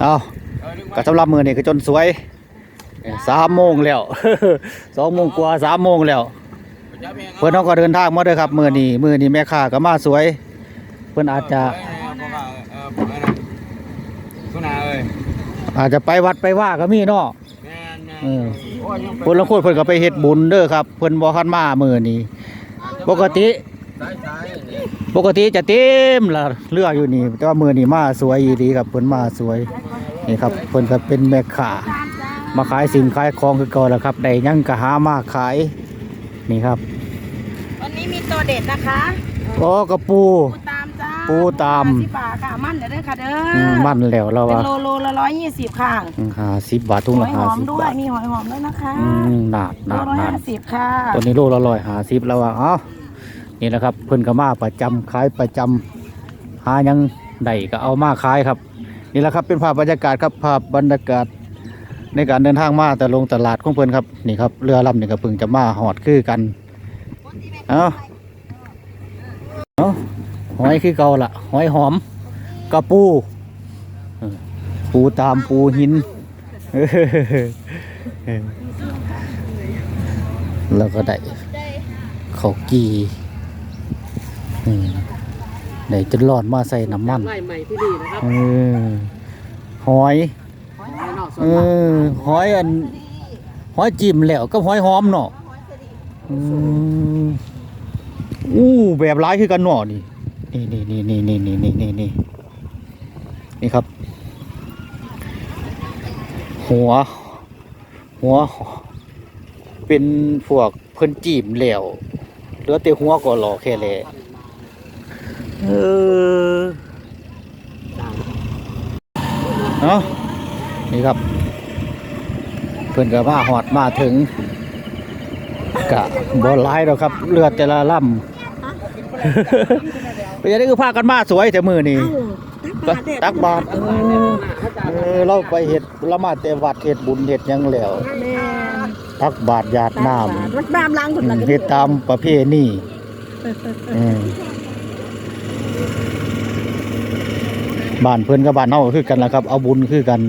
เอาก็สำหรับมือนี่ก็จนสวยสามโมงแล้วสองโมงกว่าสามโมงแล้วเพื่อนเขาก็เดินทางมาเด้อครับมือนี้มือนี้แม่ค้าก็มาสวย เพื่อนอาจจะสุนาเอ้ยอาจจะไปวัดไปว่าก็มีเนาะแม่นเออคนละคนเพิ่นก็ไปเฮ็ดบุญเด้อครับ เพิ่นบ่คันมามือนี้ปกติสายสาย ปกติจะเต็มละเรืออยู่นี่ แต่ว่ามือนี้มาสวยอีหลีครับเพิ่นมาสวยนี่ครับเพิ่นก็เป็นแม่ค้ามาขายสิ่งขายของคือเก่าแล้วครับได้หยังก็หามาขายนี่ครับ วันนี้มีตัวเด็ดนะคะโอ้กระปู ปูตามจ้าปูตาม สิบบาทค่ะมั่นเดี๋ยวเด้อค่ะเด้อืมอมันแล้วเราเป็นว่าโลโลละร้อยยี่สิบค่ะห้าสิบบาททุ่งหละอยหห้าอมสิบด้วยบาทมีหอยหอมด้วยนะคะอืมหนาดหโลนาดร้อยหนาดห้าสิบค่ะตัวนี้โลละร้อยห้าสิบแล้วว่าเอ้า นี่แหละครับเพิ่นก็มาประจำขายประจำหายังได้ก็เอามาขายครับ นี่แหละครับเป็นภาพบรรยากาศครับภาพบรรยากาศในการเดินทางมาแต่ลงตลาดของเพิ่นครับนี่ครับเรือลำนี่ก็เพิ่งจะมาหอดคือกันเอ้าเอ้าหอยคือเก่าละหอยหอมกระปูปูตามปูหินแล้วก็ได้ข้าว กีอืมได้จนรอดมาใส่น้ำมันใหม่ใหม่ที่นี่นะครับเออหอยหอยนอกสเอวนมากอหอยอันหอยจิ้มแล้วก็หอยหอมเนาะอืมอู้แบบร้ายคือกันเนาะนี่นี่นี่นี่นี่นี่นี่นี่นี่นี่ครับ หัว หัว เป็นพวกเพิ่นจิ้มแล้วเหลือแต่หัวก็หล่อแค่แล เออเนาะนี่ครับ เพิ่นก็มาหอดมาถึงกะบ่หลายดอกครับเรือแต่ละลำเป็นยังไงคือพากันมาสวยแต่มือนี่ก็ตักบาทเออเออเราไปเฮ็ดละมาแต่วัดเฮ็ดบุญเฮ็ดหยังแล้วตักบาทหยาดน้ำรักน้ำล้างอืมเฮ็ดตามประเพณีอื บ้านเพิ่อนกับบ้านเฮาคือกันละครับ เอาบุญคือกัน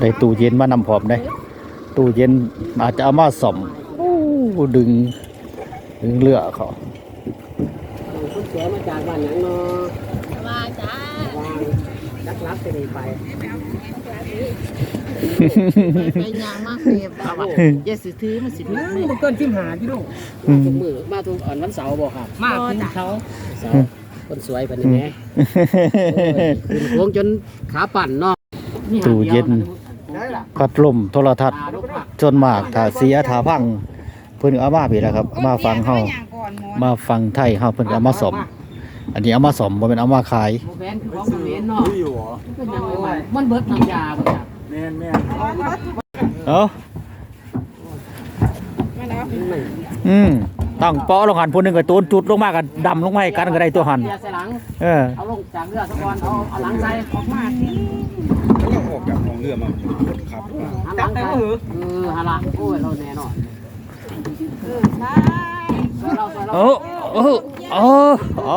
ได้ตู้เย็นมานำพร้อมได้ ตู้เย็นอาจจะเอามาส่อมดึง ดึงเรือเขาเสียมาจากบ้านหยังเนาะ รักรักจะได้ไปไปยางมากเลยเอาวะอย่าสิถือมันสิถือมันต้นทิมหาที่ลูกอืมามทุกมือมาทุกอ่อนวันเสาร์บอกครับ มาคุณเขาเสาร์คนสวยเป็นยังไงคุณโค้งจนขาปั่นเนาะตู้เย็นพัดลมโทรทัศน์ตาลูกผักจนมากถ้าเสียถ้าพังเพิ่นเอามาพี่แล้วครับเอามาฟังเฮามาฟังไทยเฮาเพิ่นก็เอามาสม อันนี้เอามาสมบ่เป็นเอามาขายโมแฟนคือของมันเน้นเนาะเป็นยังไงวะมันเบิดน้ำยาบ่จ้ะแม่นแม่เอ้าอืมตั้งเปาะลงหันผู้หนึงก็ตูนจุดลงมากันดำลงมาให้กันก็ได้ตัวหันเสียใส่หลัง เออ เอาลงจากเรือสักวันเอาเอาหลังใส่ออกมาเราออกจากของเรือมาครับหันหลังใส่เออหันหลังโอ้ยเราแน่นอนใส่เราใส่เรา โอ้โอ้โอ้โอ้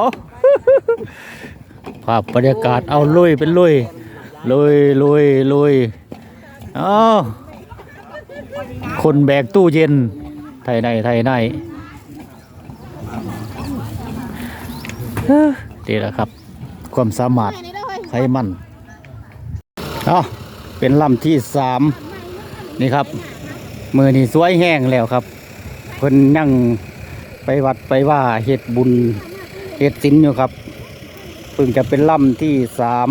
ภาพบรรยากาศเอาลุยเป็นลุยลุยลุยลุยเอาคนแบกตู้เย็น ไทยในไทยในเฮ้ยดีแหละครับ ความสามารถไทยมันเอาเป็นลำที่สามนี่ครับ มือนี่สวยแห้งแล้วครับ เพิ่นนั่งไปวัดไปว่าเฮ็ดบุญ เฮ็ดศีลอยู่ครับเพิ่งจะเป็นลำที่สาม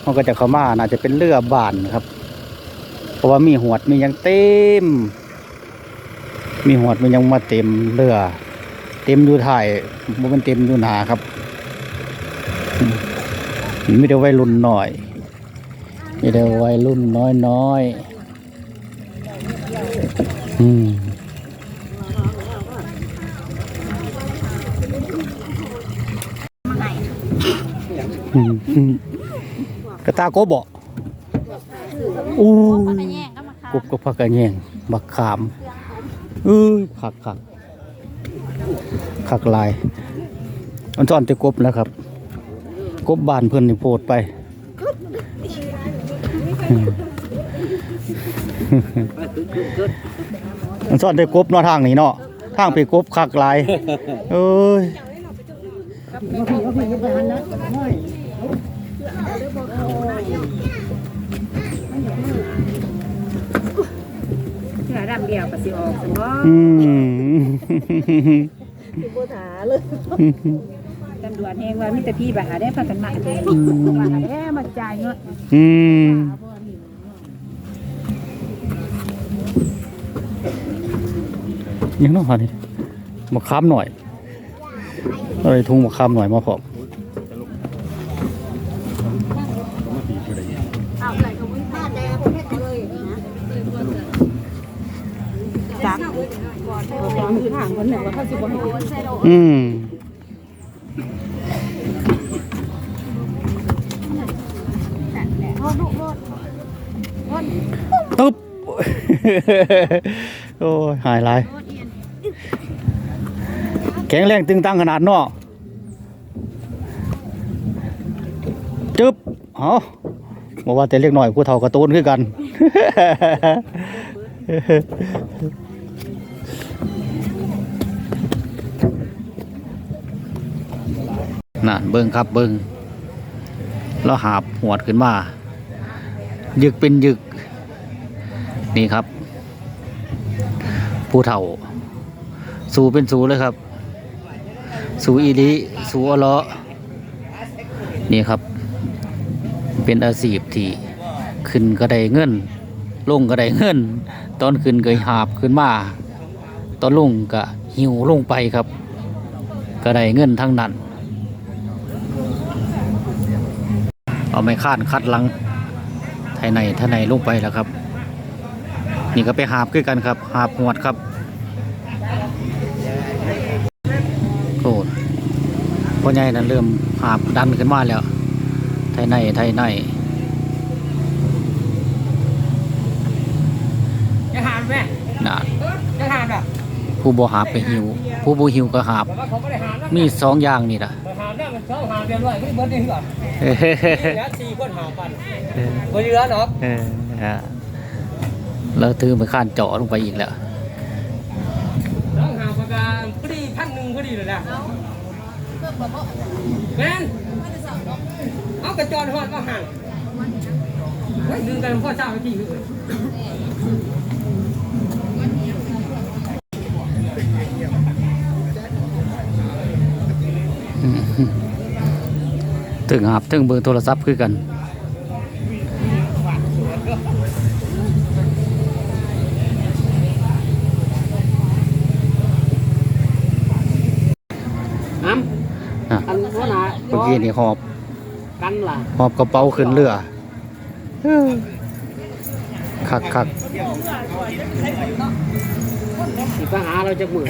เขาก็จะเข้ามาน่าจะเป็นเรือบานครับ เพราะว่ามีหวดมียังเต็ม มีหวดมียังมาเต็มเรือ เต็มอยู่ถ่ายมันเต็มอยู่หนาครับอืมมีแต่วัยรุ่นหน่อยมีแต่วัยรุ่นน้อยน้อยอืม อืมอืม กระตาโกบอกอู้ก็จะแย่งก็มาค่ะกบกับผักกระแยงบักขามเออคักคักคักหลายมันซ่อนแต่กบนะครับ กบบ้านเพิ่นนี่โพดไปมันซ่อนแต่กบเนาะทางนี้เนาะทางไปกบคักหลายเอ้ย เสือดำเดียวกับสิออกสมออืมตำรวจแหงว่ามีแต่พี่บาหาได้พากันมาเลยบาหาได้มาจ่ายเงินอืมยังน้องหานี่มาค้ำหน่อยเอะไรทุ่งมาค้ำหน่อยมาพร้อม เราคือทางคนหนึ่งว่าเขาสิบ่ให้อืมตุ๊บโอ้ยหายไรแข็งแรงตึงตังขนาดเนาะจึ๊บเอาบอกว่าแต่เล็กหน่อยผู้เฒ่ากระตูนคือกัน นั่นเบิ้งครับเบิ้งแล้วหาบหวดขึ้นมายึกเป็นยึก นี่ครับ ผู้เฒ่า สูเป็นสูเลยครับ สูอีลีสูอเลาะนี่ครับ เป็นอาชีพที่ขึ้นก็ได้เงินลงก็ได้เงิน ตอนขึ้นก็หาบขึ้นมา ตอนลงก็หิวลงไปครับ ก็ได้เงินทั้งนั้น เอาไม้คาดคัดหลังไทยในทนในลงไปแล้วครับ นี่ก็ไปหาบคือกันครับ หาบหวดครับโอ้พ่อใหญ่นั้นเริ่มหาบดันขึ้นมาแล้ว ไทยในไทยในจะหามแม่น่ะจะหามอะผู้บ่หาบไปหิว ผู้บ่หิวก็หาบแต่ว่าเขาไม่ได้หามนะมีสองอย่างนี่ล่ะ หนี่ยมันชอบหาเดียวด้วยไม่เบิดดีกว่าเฮ้เหลือสี่คนหาปันไม่เหลือหรอกเออฮะแล้วถือไปข้านเจาะลงไปอีกแล้วน้องหาปากกาพอดีพันหนึ่งพอดีเลยนะแม่นเอากระจรหอดมาห่างเฮ้ดึงกันพ่อเจ้าไปที่อื่น ถึงหาบถึงเบอร์โทรศัพท์คือกัน น้อะำอันหัวหน้าเมื่อกี้นี่หอบกันล่ะหอบกระเป๋าขึ้นเรือคักคัก สิไปหาเราจะมือ